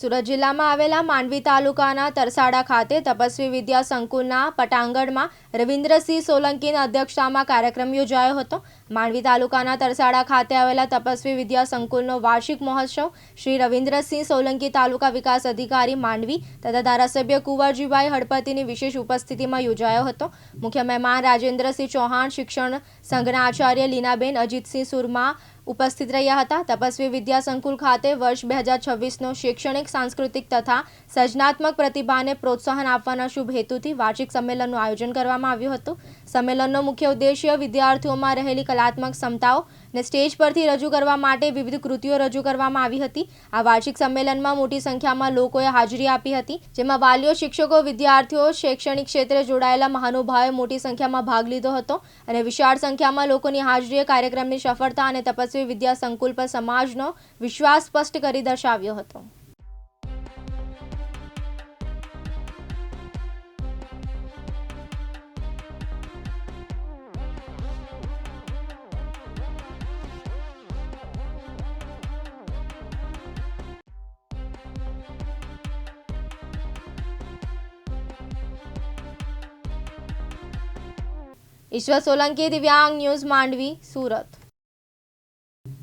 સુરત જિલ્લામાં આવેલા માંડવી તાલુકાના તરસાડા ખાતે તપસ્વી વિદ્યા સંકુલના પટાંગણમાં રવિન્દ્રસિંહ સોલંકીના અધ્યક્ષતામાં કાર્યક્રમ યોજાયો હતો. માંડવી તાલુકાના તરસાડા ખાતે આવેલા તપસ્વી વિદ્યા સંકુલનો વાર્ષિક મહોત્સવ શ્રી રવિન્દ્રસિંહ સોલંકી તાલુકા વિકાસ અધિકારી માંડવી તથા ધારાસભ્ય કુંવરજીભાઈ હળપતિની વિશેષ ઉપસ્થિતિમાં યોજાયો હતો. મુખ્ય મહેમાન રાજેન્દ્રસિંહ ચૌહાણ, શિક્ષણ સંઘના આચાર્ય લીનાબેન, અજીતસિંહ સુરમા ઉપસ્થિત રહ્યા હતા. તપસ્વી વિદ્યા સંકુલ ખાતે વર્ષ બે હજાર છવ્વીસનો શૈક્ષણિક, સાંસ્કૃતિક તથા સર્જનાત્મક પ્રતિભાને પ્રોત્સાહન આપવાના શુભ હેતુથી વાર્ષિક સંમેલનનું આયોજન કરવામાં આવ્યું હતું. સંમેલનનો મુખ્ય ઉદ્દેશ્ય વિદ્યાર્થીઓમાં રહેલી કલાત્મક ક્ષમતાઓ ને સ્ટેજ પરથી રજૂ કરવા માટે વિવિધ કૃતિઓ રજૂ કરવામાં આવી હતી. આ વાર્ષિક સંમેલનમાં મોટી સંખ્યામાં લોકોએ હાજરી આપી હતી, જેમાં વાલીઓ, શિક્ષકો, વિદ્યાર્થીઓ, શૈક્ષણિક ક્ષેત્રે જોડાયેલા મહાનુભાવોએ મોટી સંખ્યામાં ભાગ લીધો હતો અને વિશાળ સંખ્યામાં લોકોની હાજરીએ કાર્યક્રમની સફળતા અને તપસ્વી વિદ્યા સંકુલ પર સમાજનો વિશ્વાસ સ્પષ્ટ કરી દર્શાવ્યો હતો. ઈશ્વર સોલંકી દિવ્યાંગ ન્યૂઝ માંડવી, સુરત.